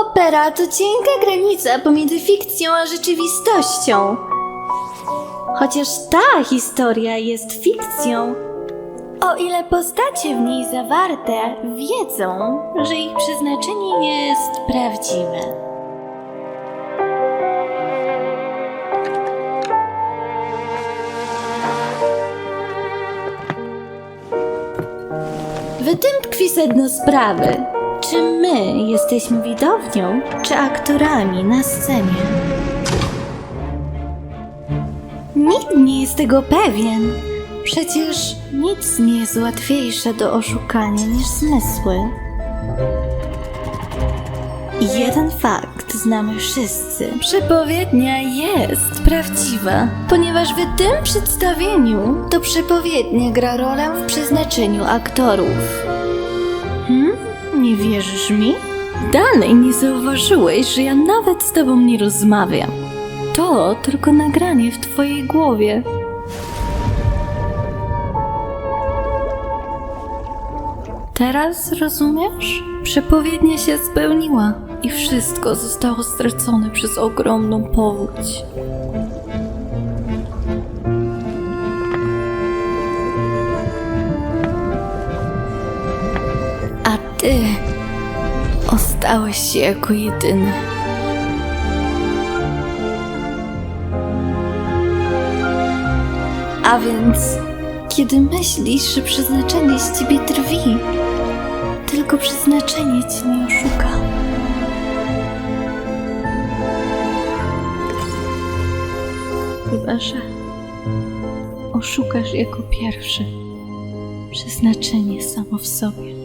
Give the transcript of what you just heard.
Opera to cienka granica pomiędzy fikcją a rzeczywistością. Chociaż ta historia jest fikcją, o ile postacie w niej zawarte wiedzą, że ich przeznaczenie jest prawdziwe. W tym tkwi sedno sprawy. Czy my jesteśmy widownią, czy aktorami na scenie? Nikt nie jest tego pewien. Przecież nic nie jest łatwiejsze do oszukania niż zmysły. Jeden fakt znamy wszyscy. Przepowiednia jest prawdziwa, ponieważ w tym przedstawieniu to przepowiednia gra rolę w przeznaczeniu aktorów. Hmm? Nie wierzysz mi? Dalej nie zauważyłeś, że ja nawet z tobą nie rozmawiam. To tylko nagranie w twojej głowie. Teraz rozumiesz? Przepowiednia się spełniła i wszystko zostało stracone przez ogromną powódź. A ty ostałeś się jako jedyny. A więc, kiedy myślisz, że przeznaczenie z ciebie drwi, tylko przeznaczenie cię nie oszuka. Chyba, że oszukasz jako pierwszy przeznaczenie samo w sobie.